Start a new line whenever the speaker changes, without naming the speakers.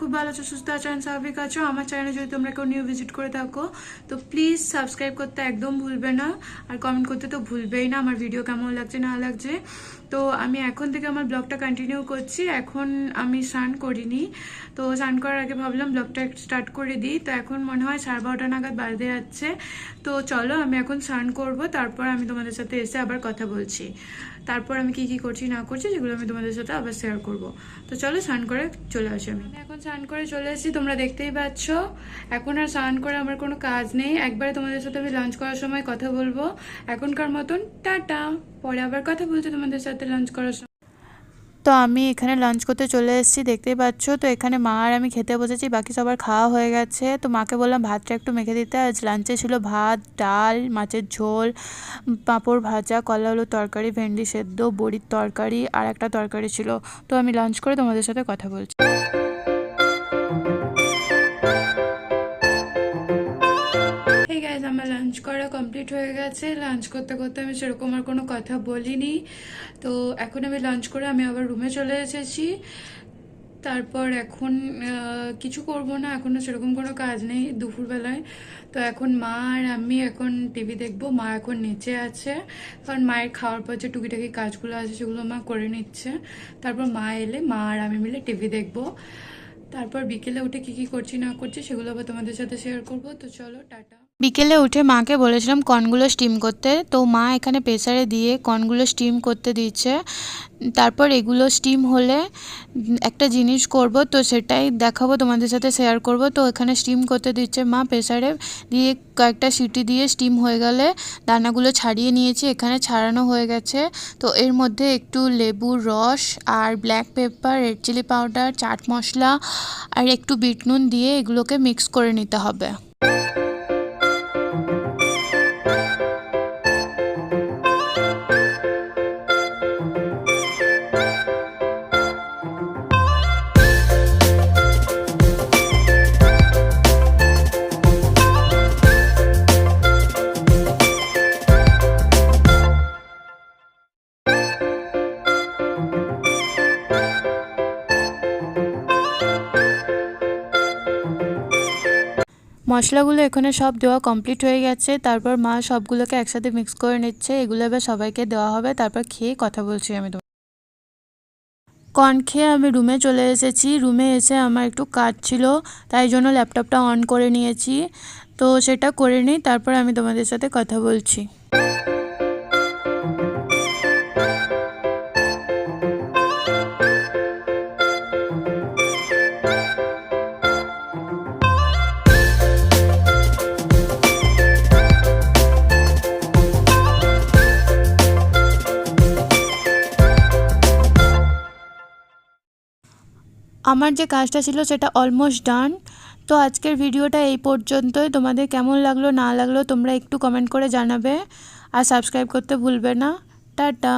খুব ভালো আছো, সুস্থ আছো, and স্বাভাবিক আছো। আমার চ্যানেলে যদি তোমরা কেউ নিউ ভিজিট করে থাকো, তো প্লিজ সাবস্ক্রাইব করতে একদম ভুলবে না। আর কমেন্ট করতে তো ভুলবেই না। আমার ভিডিও কেমন লাগছে, না লাগছে। তো আমি এখন থেকে আমার ব্লগটা কন্টিনিউ করছি। এখন আমি স্নান করিনি। তো স্নান করার আগে ভাবলাম ব্লগটা স্টার্ট করে দিই। তো এখন মনে হয় সাড়ে বারোটা নাগাদ বাজতে যাচ্ছে। তো চলো, আমি এখন স্নান করব। তারপর আমি তোমাদের সাথে এসে আবার কথা বলছি। তারপর আমি কি কি করছি, না করছি, সেগুলো আমি তোমাদের সাথে আবার শেয়ার করব। তো চলো, স্নান করে চলে আসি আমি। এখন স্নান করে চলে এসেছি, তোমরা দেখতেই পাচ্ছ। এখন আর স্নান করে আমার কোনো কাজ নেই। একবারে তোমাদের সাথে আমি লাঞ্চ করার সময় কথা বলব। এখনকার মতন, টাটা। পরে আবার কথা বলছি তোমাদের সাথে লাঞ্চ করার সময়। তো আমি এখানে লাঞ্চ করতে চলে এসেছি, দেখতেই পাচ্ছ? তো এখানে মা আর আমি খেতে বসেছি, বাকি সবার খাওয়া হয়ে গেছে। তো মাকে বললাম, ভাতটা একটু মেখে দিতে। আজ লাঞ্চে ছিল ভাত, ডাল, মাছের ঝোল, পাঁপড় ভাজা, কলা আলুর তরকারি, ভেন্ডি সেদ্ধ, বড়ির তরকারি আর একটা তরকারি ছিল। তো আমি লাঞ্চ করে তোমাদের সাথে কথা বলছি। আমার লাঞ্চ করা কমপ্লিট হয়ে গেছে। লাঞ্চ করতে করতে আমি সেরকম আর কোনো কথা বলিনি। তো এখন আমি লাঞ্চ করে আমি আবার রুমে চলে এসেছি। তারপর এখন কিছু করব না। এখনও সেরকম কোনো কাজ নেই দুপুরবেলায়। তো এখন মা আর আমি এখন টিভি দেখব। মা এখন নিচে আছে। কারণ মায়ের খাওয়ার পর যে টুকিটাকি কাজগুলো আছে সেগুলো মা করে নিচ্ছে। তারপর মা এলে, মা আর আমি মিলে টিভি দেখব। তারপর বিকেলে উঠে কি কি করছি না করছি সেগুলো আবার তোমাদের সাথে শেয়ার করব। তো চলো, টাটা। বিকেলে উঠে মাকে বলেছিলাম কর্নগুলো স্টিম করতে। তো মা এখানে প্রেসারে দিয়ে কর্নগুলো স্টিম করতে দিচ্ছে। তারপর এগুলো স্টিম হলে একটা জিনিস করব, তো সেটাই দেখাবো, তোমাদের সাথে শেয়ার করব। তো এখানে স্টিম করতে দিচ্ছে মা প্রেসারে দিয়ে কয়েকটা সিটি দিয়ে স্টিম হয়ে গেলে দানাগুলো ছাড়িয়ে নিয়েছি, এখানে ছাড়ানো হয়ে গেছে। তো এর মধ্যে একটু লেবুর রস আর black pepper red chilli powder chaat masala আর একটু বিট নুন দিয়ে এগুলোকে মিক্স করে নিতে হবে। মশলাগুলো এখানে সব দেওয়া কমপ্লিট হয়ে গেছে। তারপর মা সবগুলোকে একসাথে মিক্স করে নিচ্ছে। এগুলো এবার সবাইকে দেওয়া হবে। তারপর খেয়ে কথা বলছি আমি তোমার। কর্ন খেয়ে আমি রুমে চলে এসেছি। রুমে এসে আমার একটু কাজ ছিল, তাই জন্য ল্যাপটপটা অন করে নিয়েছি। তো সেটা করে নিই, তারপর আমি তোমাদের সাথে কথা বলছি। আমার যে কাজটা ছিল সেটা অলমোস্ট ডান তো আজকের ভিডিওটা এই পর্যন্তই। তোমাদের কেমন লাগল, না লাগল তোমরা একটু কমেন্ট করে জানাবে। আর সাবস্ক্রাইব করতে ভুলবে না। টাটা।